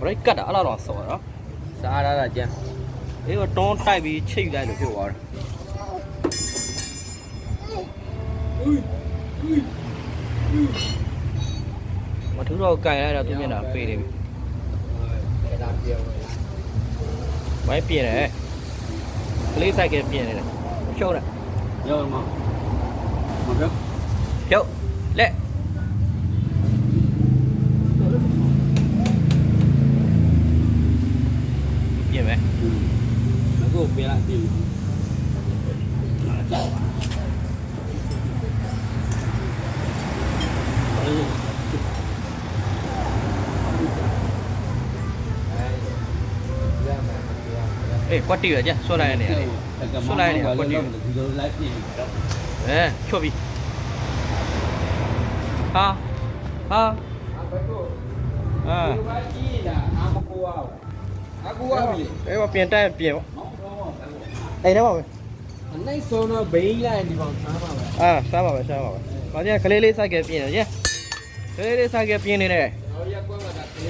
brake ကတ်တာအဲ့လောက်တော့ဆော်ရနော်စားရတာကြမ်းအေးကတွန်းတိုက်ပြီးချိတ်လိုက်လို့ဖြစ်သွားတယ်မထူတော့ကြိုင်လိုက်တော့သူမျက်နှာပေးနေပြီအဲ့ဒါပြောဝိုင်းပြင်တယ်ကလေးဆိုင်ကပြင်နေတယ်ရှုံးတယ်ရောမမပြောဖြုတ်လက် നമുക്ക് ഒപ്പിയാൻ തീരുമാനം Eh, kuat dia aja, suara ni. Suara ni kuat dia. Eh, cobi. Ha. Ha. Ha. Aku wow. Aku wow. Eh, apa pian tai pian. အဲချွတ်ပြီဟာဟာအာဒီဘာကြီးလာအာမကိုအောင်အကူအောင်လေအဲမပြင်တိုက်ပြင်ပေါ့အိမ်ထဲပါပဲအနိုင်ဆုံးတော့ဘိန်းလိုက်ဒီကောင်စားပါပဲအာစားပါပဲစားပါပဲ။ဘာကြကလေးလေးစိုက်ကပြင်ရရဲ့။ကလေးလေးစိုက်ကပြင်နေတယ်။